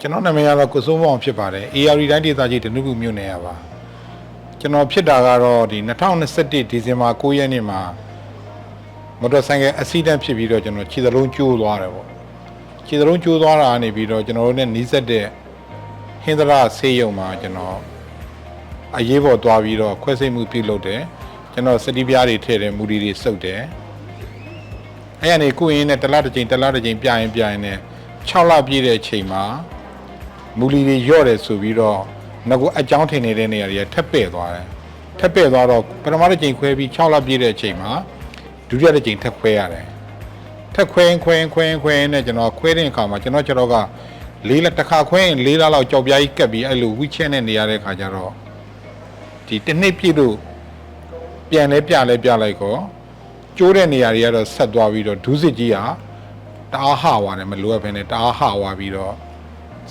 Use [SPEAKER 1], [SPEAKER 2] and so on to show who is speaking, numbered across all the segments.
[SPEAKER 1] ကျွန်တော်နာမည်ကတော့ကိုစိုးမောင်ဖြစ်ပါတယ် AR တိုင်းဒေသကြီးဒနုဘူးမြို့နယ်ရပါကျွန်တော်ဖြစ်တာကတော့ဒီ2021ဒီဇင်ဘာ9ရက်နေ့မှာမော်တော်ဆိုင်ကယ်အက်ဆီဒန့်ဖြစ်ပြီးတော့ကျွန်တော်ခြေသလုံးကျိုးသွားတယ်ပေါ့ခြေသလုံးကျိုးသွားတာကနေပြီးတော့ကျွန်တော်တို့ ਨੇ နီးစပ်တဲ့ဟင်္ဒရာဆေးရုံမှာကျွန်တော်အရေးပေါ်သွားပြီးတော့ခွဲစိတ်မှုပြုလုပ်တယ်ကျွန်တော်စတိပြားတွေထည့်တယ်မူဒီတွေစုပ်တယ်အဲ့ရနေကိုရင်းနဲ့တစ်လားတစ်ချိန်တစ်လားတစ်ချိန်ပြရင်ပြရင်နဲ့6လပြည့်တဲ့အချိန်မှာ မူလီတွေညော့တယ်ဆိုပြီးတော့ငါကအကြောင်းထင်နေတဲ့နေရာတွေကထပ်ပဲ့သွားတယ်ထပ်ပဲ့သွားတော့ပထမတစ်ချိန်ခွဲပြီး6လပြည့်တဲ့အချိန်မှာဒုတိယတစ်ချိန်ထပ်ခွဲရတယ်ထပ်ခွဲရင်ခွဲရင်ခွဲရင်ခွဲရင်နဲ့ကျွန်တော်ခွဲတဲ့အခါမှာကျွန်တော်ကျတော့ကလေးလက်တစ်ခါခွဲရင်လေးလလောက်ကြောက်ပြားကြီးကပ်ပြီးအဲ့လိုဝီချက်နဲ့နေရတဲ့ခါကျတော့ဒီတစ်နှစ်ပြည့်လို့ပြန်လဲပြလဲပြလိုက်ကောကျိုးတဲ့နေရာတွေကတော့ဆက်သွားပြီးတော့ဒူးစစ်ကြီးကတအားဟသွားတယ်မလိုအပ်ဘဲနဲ့တအားဟသွားပြီးတော့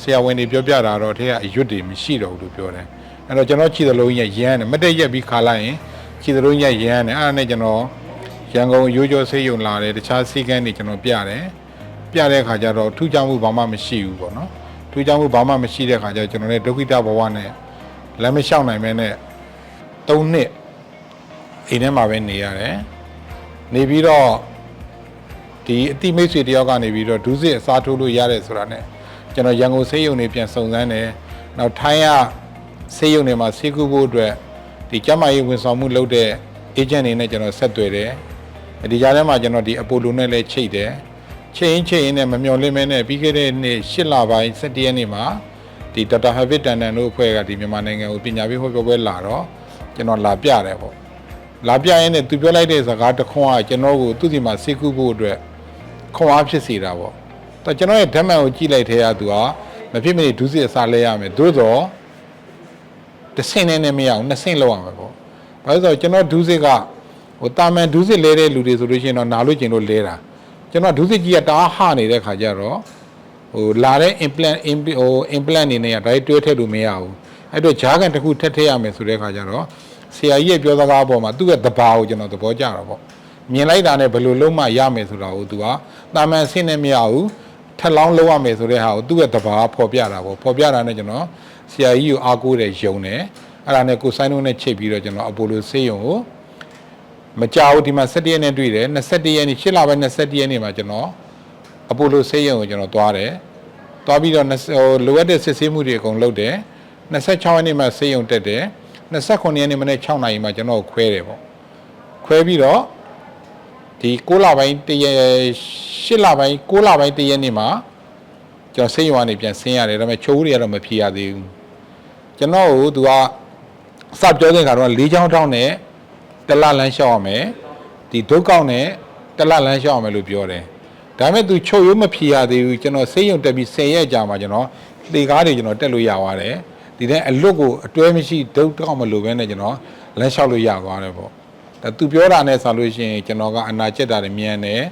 [SPEAKER 1] ဆရာဝန်တွေပြောပြတာတော့ထဲကအရွတ်တွေမရှိတော့ဘူးလို့ပြောတယ်အဲ့တော့ကျွန်တော်ခြေသလုံးကြီးရရမ်းတယ်မတက်ရက်ပြီးခါလိုက်ရင်ခြေသလုံးကြီးရရမ်းတယ်အဲ့ဒါနဲ့ကျွန်တော်ရန်ကုန်ရိုးကျော်ဆေးရုံလာတယ်တခြားဆေးကန်းတွေကျွန်တော်ပြတယ်ပြတဲ့အခါကျတော့ထူးခြားမှုဘာမှမရှိဘူးပေါ့နော်ထူးခြားမှုဘာမှမရှိတဲ့အခါကျတော့ကျွန်တော်လည်းဒုက္ခိတဘဝနဲ့လမ်းမလျှောက်နိုင်မဲနဲ့၃နှစ်အိမ်ထဲမှာပဲနေရတယ်နေပြီးတော့ဒီအတိမိတ်ဆွေတယောက်ကနေပြီးတော့ဒုစစ်အစားထိုးလို့ရတယ်ဆိုတာ ਨੇ ကျွန်တော်ရန်ကုန်ဆေးရုံနေပြန်စုံစမ်းတယ်။နောက်ထိုင်းရဆေးရုံတွေမှာဆေးကုဖို့အတွက်ဒီကျန်းမာရေးဝန်ဆောင်မှုလုပ်တဲ့ agent တွေနဲ့ကျွန်တော်ဆက်သွယ်တယ်။ဒီကြားထဲမှာကျွန်တော်ဒီအပိုလိုနဲ့လည်းချိတ်တယ်။ချိတ်ရင်ချိတ်ရင်နဲ့မမျော်လင့်မဲနဲ့ပြီးခဲ့တဲ့နေ့၈လပိုင်း17ရက်နေ့မှာဒီ Data Habit တန်တန်တို့အဖွဲ့ကဒီမြန်မာနိုင်ငံကိုပညာပေးဟောပြောပွဲလာတော့ကျွန်တော်လာပြတယ်ပေါ့။လာပြရင်းနဲ့သူပြောလိုက်တဲ့စကားတစ်ခွန်းကကျွန်တော်ကိုသူ့စီမှာစေကူဖို့အတွက်ခွန်အားဖြစ်စေတာပေါ့။ တော့ကျွန်တော်ရဲ့ဓာတ်မှန်ကိုကြည့်လိုက်တဲ့အခါသူကမဖြစ်မနေဒုစရအစားလဲရမယ်။သို့တော့တစ်ဆင့်နဲ့နဲ့မရအောင်နှစ်ဆင့်လောက်ရမယ်ပေါ့။ဘာလို့လဲဆိုတော့ကျွန်တော်ဒုစရကဟိုတာမန်ဒုစရလဲတဲ့လူတွေဆိုလို့ရှိရင်တော့နာလို့ကျင်လို့လဲတာ။ကျွန်တော်ဒုစရကြီးကတအားဟနေတဲ့ခါကျတော့ဟိုလာတဲ့ implant ဟို implant နေနဲ့ကဒါတွဲထည့်လို့မရဘူး။အဲ့တော့ဂျားကန်တစ်ခုထည့်ထည့်ရမယ်ဆိုတဲ့ခါကျတော့ဆရာကြီးရဲ့ပြောစကားအပေါ်မှာသူ့ရဲ့တဘာကိုကျွန်တော်သဘောကျတာပေါ့မြင်လိုက်တာနဲ့ဘယ်လိုလုံးမှရမယ်ဆိုတာကိုသူကတာမန်ဆင်းနဲ့မရဘူး ထက်လောင်းလုံးရမယ်ဆိုတဲ့ဟာကိုသူ့ရဲ့တဘာကဖော်ပြတာပေါ့ဖော်ပြတာနဲ့ကျွန်တော်ဆရာကြီးကိုအားကိုးတယ်ယုံတယ်အဲ့ဒါနဲ့ကိုစိုင်းလုံးနဲ့ချိတ်ပြီးတော့ကျွန်တော်အပိုလိုဆေးရုံကိုမကြောက်ဒီမှာ17ရက်နဲ့တွေ့တယ်21ရက်နေ့8လပိုင်း21ရက်နေ့မှာကျွန်တော်အပိုလိုဆေးရုံကိုကျွန်တော်သွားတယ်သွားပြီးတော့20ဟိုလိုအပ်တဲ့စစ်ဆေးမှုတွေအကုန်လုပ်တယ်26ရက်နေ့မှာဆေးရုံတက်တယ်29ရက်နေ့မနေ့6နာရီမှာကျွန်တော်ကိုခွဲတယ်ပေါ့ခွဲပြီးတော့ ဒီ6လပိုင်းတရက်8လပိုင်း6လပိုင်းတရက်နေ့မှာကျွန်တော်ဆေးရုံကနေပြန်ဆင်းရတယ်ဒါပေမဲ့ချိုးတွေကတော့မဖြေရသေးဘူးကျွန်တော်ကိုသူကစပြောတဲ့ခါတော့၄ချောင်းတောင်းနဲ့တလလန်းလျှောက်ရမယ်ဒီဒုက္ကောက်နဲ့တလလန်းလျှောက်ရမယ်လို့ပြောတယ်ဒါပေမဲ့သူချုပ်ရိုးမဖြေရသေးဘူးကျွန်တော်ဆေးရုံတက်ပြီး10ရက်ကြာမှာကျွန်တော်လေကားတွေကျွန်တော်တက်လို့ရသွားတယ်ဒီတဲ့အလွတ်ကိုအတွဲမရှိဒုတ်တောက်မလို့ပဲနဲ့ကျွန်တော်လမ်းလျှောက်လို့ရသွားတယ်ပေါ့ဒါ သူပြောတာနဲ့ဆိုလို့ရှိရင်ကျွန်တော်ကအနာကျက်တာတွေမြန်တယ်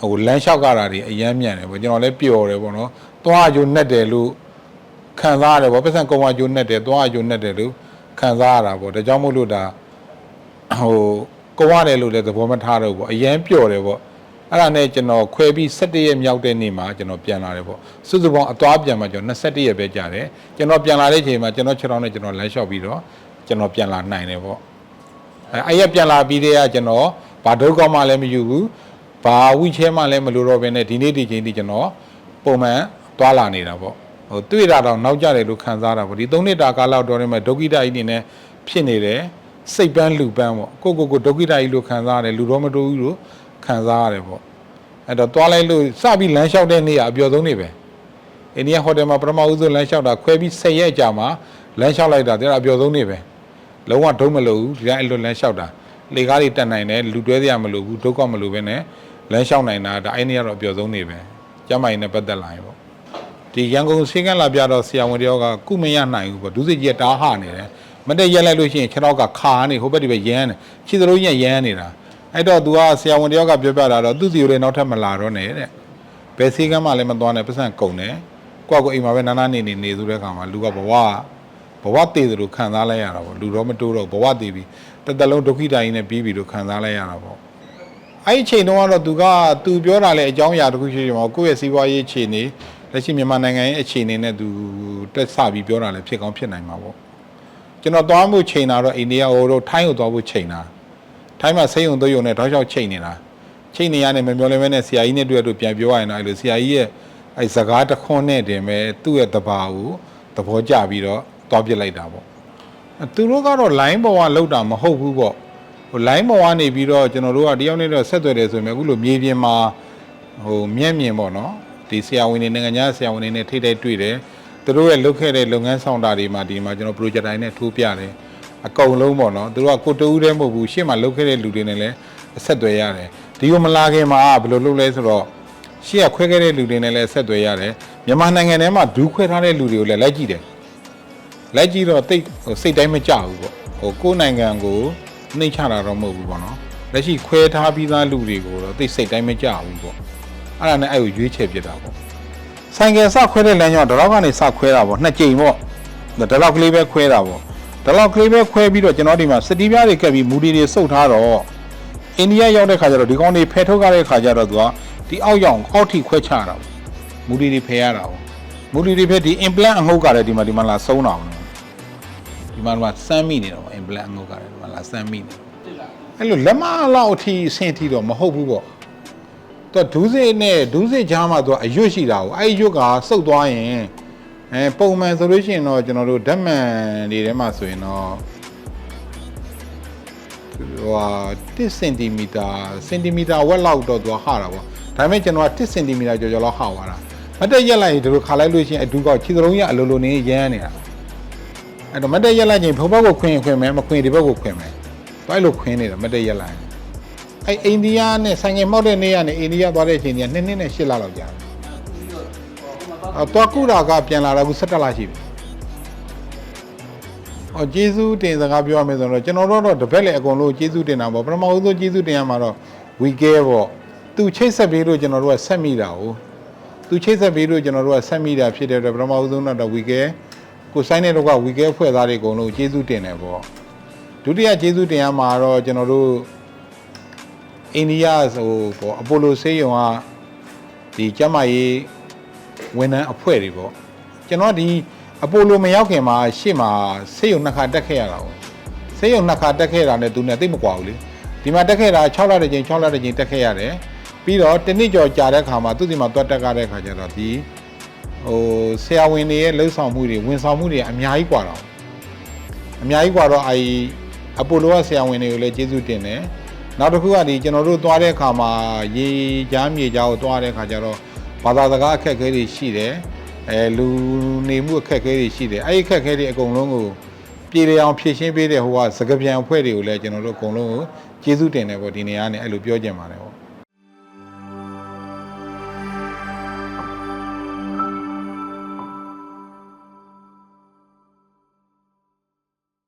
[SPEAKER 1] ဟိုလမ်းလျှောက်ကြတာတွေအယမ်းမြန်တယ်ပေါ့ကျွန်တော်လည်းပျော်တယ်ပေါ့နော်သွားကြုံနဲ့တယ်လို့ခံစားရတယ်ပေါ့ပတ်စံကုံဝါကြုံနဲ့တယ်သွားကြုံနဲ့တယ်လို့ခံစားရတာပေါ့ဒါကြောင့်မို့လို့ဒါဟိုကုံရတယ်လို့လည်းသဘောမထားတော့ဘူးပေါ့အယမ်းပျော်တယ်ပေါ့အဲ့ဒါနဲ့ကျွန်တော်ခွဲပြီး17ရက်မြောက်တဲ့နေ့မှာကျွန်တော်ပြန်လာတယ်ပေါ့စုစုပေါင်းအသွားပြန်မှာကျွန်တော်21ရက်ပဲကြာတယ်ကျွန်တော်ပြန်လာတဲ့အချိန်မှာကျွန်တော်6တောင်းနဲ့ကျွန်တော်လမ်းလျှောက်ပြီးတော့ကျွန်တော်ပြန်လာနိုင်တယ်ပေါ့ အဲအဲ့ရက်ပြန်လာပြီးတဲ့ကကျွန်တော်ဘာဒုက္ခမှလည်းမယူဘူးဘာဝိချဲမှလည်းမလိုတော့ဘဲနဲ့ဒီနေ့ဒီချိန်ထိကျွန်တော်ပုံမှန်သွားလာနေတာပေါ့ဟိုတွေ့တာတော့နောက်ကြတယ်လို့ခံစားတာပေါ့ဒီ၃နှစ်တာကာလတော့နေမှာဒုက္ခိတကြီးနေနဲ့ဖြစ်နေတယ်စိတ်ပန်းလူပန်းပေါ့ကိုကိုကိုဒုက္ခိတကြီးလို့ခံစားရတယ်လူတော့မတိုးဘူးလို့ခံစားရတယ်ပေါ့အဲ့တော့သွားလိုက်လို့စပြီးလမ်းလျှောက်တဲ့နေ့ကအပျော်ဆုံးနေ့ပဲအိန္ဒိယဟိုတယ်မှာပထမဦးဆုံးလမ်းလျှောက်တာခွဲပြီး10ရက်ကြာမှာလမ်းလျှောက်လိုက်တာဒါအပျော်ဆုံးနေ့ပဲ လုံးဝဒုံးမလို့ဘူးဒီတိုင်းအဲ့လိုလမ်းလျှောက်တာလေကားတွေတက်နိုင်တယ်လူတွဲစရာမလိုဘူးဒုက္ခမလိုပဲနဲ့လမ်းလျှောက်နိုင်တာဒါအဲ့နေ့ကတော့အပျော်ဆုံးနေ့ပဲကျမ်းမာရေးနဲ့ပတ်သက်လာရင်ပေါ့ဒီရန်ကုန်ဆေးကန်းလာပြတော့ဆရာဝန်တယောက်ကကုမရနိုင်ဘူးပေါ့ဒုစိကြီးကတားဟနေတယ်မတက်ရက်လိုက်လို့ရှိရင်ခြေတော့ကခါနေဟိုဘက်ဒီဘက်ရမ်းနေခြေသလိုကြီးရမ်းနေတာအဲ့တော့ तू ကဆရာဝန်တယောက်ကပြောပြတာတော့သူ့စီကိုလည်းနောက်ထပ်မလာတော့နဲ့တဲ့ဘယ်ဆေးကန်းမှလည်းမသွားနဲ့ပတ်စံကုန်တယ်ကိုယ့်ကိုအိမ်မှာပဲနာနာနေနေနေဆိုတဲ့ခါမှာလူကဘဝ ဘဝတည်တယ်လို့ခံစားလိုက်ရတာပေါ့လူတော့မတိုးတော့ဘဝတည်ပြီးတစ်သက်လုံးဒုက္ခိတကြီးနဲ့ပြီးပြီလို့ခံစားလိုက်ရတာပေါ့အဲ့ဒီအချိန်တုန်းကတော့သူကသူပြောတာလေအကြောင်းအရာတစ်ခုရှိတယ်မှာကိုယ့်ရဲ့စီးပွားရေးအခြေအနေလက်ရှိမြန်မာနိုင်ငံရဲ့အခြေအနေနဲ့သူတက်ဆပြီးပြောတာလည်းဖြစ်ကောင်းဖြစ်နိုင်မှာပေါ့ကျွန်တော်သွားမှုချိန်တာတော့အိန္ဒိယဟိုတော့ထိုင်းကိုသွားဖို့ချိန်တာထိုင်းမှာစိတ်ယုံသွေးယုံနဲ့တောက်လျှောက်ချိန်နေတာချိန်နေရနေမမျောလဲမဲနဲ့ဆရာကြီးနဲ့တွေ့တော့ပြန်ပြောရရင်တော့အဲ့လိုဆရာကြီးရဲ့အဲ့စကားတစ်ခွန်းနဲ့တင်ပဲသူ့ရဲ့တဘာကိုသဘောကျပြီးတော့ သွားပြစ်လိုက်တာပေါ့သူတို့ကတော့ line ပေါ်ကလောက်တာမဟုတ်ဘူးပေါ့ဟို line ပေါ်ကနေပြီးတော့ကျွန်တော်တို့ကတယောက်နဲ့တော့ဆက်သွယ်တယ်ဆိုရင်အခုလိုမြေပြင်မှာဟိုမျက်မြင်ပေါ့နော်ဒီဆရာဝန်တွေနိုင်ငံခြားဆရာဝန်တွေနဲ့ထိတိုက်တွေ့တယ်သူတို့ရဲ့လုပ်ခဲ့တဲ့လုပ်ငန်းဆောင်တာတွေမှာဒီမှာကျွန်တော် project တိုင်းနဲ့ထိုးပြတယ်အကုန်လုံးပေါ့နော်သူတို့ကကိုတူးတည်းမဟုတ်ဘူးရှေ့မှာလုပ်ခဲ့တဲ့လူတွေနဲ့လည်းအဆက်သွယ်ရတယ်ဒီကိုမလာခင်မှာဘယ်လိုလုပ်လဲဆိုတော့ရှေ့ကခွဲခဲ့တဲ့လူတွေနဲ့လည်းဆက်သွယ်ရတယ်မြန်မာနိုင်ငံထဲမှာဒူးခွဲထားတဲ့လူတွေကိုလည်းလိုက်ကြည့်တယ် လက်ကြည့်တော့တိတ်ဟိုစိတ်တိုင်းမကြဘူးပေါ့ဟိုကိုယ်နိုင်ငံကိုနှိမ့်ချတာတော့မဟုတ်ဘူးပေါ့နော်လက်ရှိခွဲထားပြီးသားလူတွေကိုတော့တိတ်စိတ်တိုင်းမကြဘူးပေါ့အဲ့ဒါနဲ့အဲ့ကိုရွေးချယ်ပြစ်တာပေါ့ဆိုင်ကယ်စခွဲတဲ့လမ်းကြောင်းတော့ကနေစခွဲတာပေါ့နှစ်ကြိမ်ပေါ့ဒါတော့ကလေးပဲခွဲတာပေါ့ဒါတော့ကလေးပဲခွဲပြီးတော့ကျွန်တော်ဒီမှာစတီးပြားတွေကပ်ပြီးမူဒီတွေစုပ်ထားတော့အိန္ဒိယရောက်တဲ့ခါကျတော့ဒီကောင်တွေဖယ်ထုတ်ကြတဲ့ခါကျတော့သူကဒီအောက်ရောက်အောက်ထိခွဲချတာပေါ့မူဒီတွေဖယ်ရတာပေါ့မူဒီတွေဖယ်ဒီ implant အငုတ်ကလည်းဒီမှာဒီမှာလာဆုံးတာပေါ့ ဒီမှာတော့စမ်းမိနေတော့အင်ပလန်ငုတ်ကတယ်ဒီမှာလာစမ်းမိနေအဲ့လိုလက်မလောက်အထိအဆင့်အထိတော့မဟုတ်ဘူးပေါ့သူကဒူးစိနဲ့ဒူးစိကြားမှာသူကအရွတ်ရှိတာကိုအဲ့ဒီရွတ်ကစုပ်သွားရင်အဲပုံမှန်ဆိုလို့ရှိရင်တော့ကျွန်တော်တို့ဓာတ်မှန်တွေထဲမှာဆိုရင်တော့ဟိုဟာ1စင်တီမီတာစင်တီမီတာဝက်လောက်တော့သူကဟာတာပေါ့ဒါပေမဲ့ကျွန်တော်က1စင်တီမီတာကျော်ကျော်လောက်ဟာသွားတာမတ်တက်ရက်လိုက်ရင်ဒီလိုခါလိုက်လို့ရှိရင်အဒူးကောက်ခြေစလုံးကြီးအလိုလိုနေရမ်းနေတာ အဲ့တော့မတ်တက်ရက်လိုက်ချင်းဘုံဘက်ကိုခွင်ရင်ခွင်မယ်မခွင်ဒီဘက်ကိုခွင်မယ်။ဘာလို့ခွင်နေတာမတ်တက်ရက်လိုက်။အဲ့အိန္ဒိယနဲ့ဆိုင်ငယ်မှောက်တဲ့နေ့ကနေအိန္ဒိယသွားတဲ့အချိန်ကြီးကနှစ်နှစ်နဲ့ရှစ်လလောက်ကြာတယ်။အော်တော့ကုတာကပြန်လာတော့အခု17လရှိပြီ။အော်ဂျေဇူးတင်စကားပြောရမယ်ဆိုတော့ကျွန်တော်တို့တော့တပည့်လေအကုန်လုံးဂျေဇူးတင်တာပေါ့ပထမဦးဆုံးဂျေဇူးတင်ရမှာတော့ဝီကဲပေါ့။သူချိတ်ဆက်ပြီးလို့ကျွန်တော်တို့ကဆက်မိတာ哦။သူချိတ်ဆက်ပြီးလို့ကျွန်တော်တို့ကဆက်မိတာဖြစ်တဲ့အတွက်ပထမဦးဆုံးတော့ဝီကဲ ကိုဆိုင်တဲ့တော့ကဝီကဲဖွဲ့သားတွေအကုန်လုံးကျေးဇူးတင်တယ်ပေါ့ဒုတိယကျေးဇူးတင်ရမှာတော့ကျွန်တော်တို့အိန္ဒိယဆိုပေါ့အပိုလိုဆေးရုံကဒီကျမကြီးဝန်ထမ်းအဖွဲ့တွေပေါ့ကျွန်တော်ဒီအပိုလိုမရောက်ခင်မှာရှေ့မှာဆေးရုံနှစ်ခါတက်ခဲ့ရတာပေါ့ဆေးရုံနှစ်ခါတက်ခဲ့တာနဲ့သူနဲ့တိတ်မကွာဘူးလေဒီမှာတက်ခဲ့တာ6လတစ်ကြိမ်6လတစ်ကြိမ်တက်ခဲ့ရတယ်ပြီးတော့တစ်နှစ်ကျော်ကြာတဲ့ခါမှာသူ့ဒီမှာတွတ်တက်ကြတဲ့ခါကျတော့ဒီ ဟိုဆရာဝန်တွေရဲ့လှုပ်ဆောင်မှုတွေဝန်ဆောင်မှုတွေအများကြီးกว่าတော့အများကြီးกว่าတော့အဲအပိုလိုကဆရာဝန်တွေကိုလည်းကျေးဇူးတင်တယ်နောက်တစ်ခုကဒီကျွန်တော်တို့သွားတဲ့အခါမှာရေချမ်းမြေကြားကိုသွားတဲ့အခါကျတော့ဘာသာစကားအခက်အခဲတွေရှိတယ်အဲလူနေမှုအခက်အခဲတွေရှိတယ်အဲဒီအခက်အခဲတွေအကုန်လုံးကိုပြည်လျအောင်ဖြည့်ရှင်းပေးတဲ့ဟိုကစကပြန်အဖွဲ့တွေကိုလည်းကျွန်တော်တို့အကုန်လုံးကိုကျေးဇူးတင်တယ်ပေါ့ဒီနေရာနဲ့အဲ့လိုပြောကြင်ပါတယ်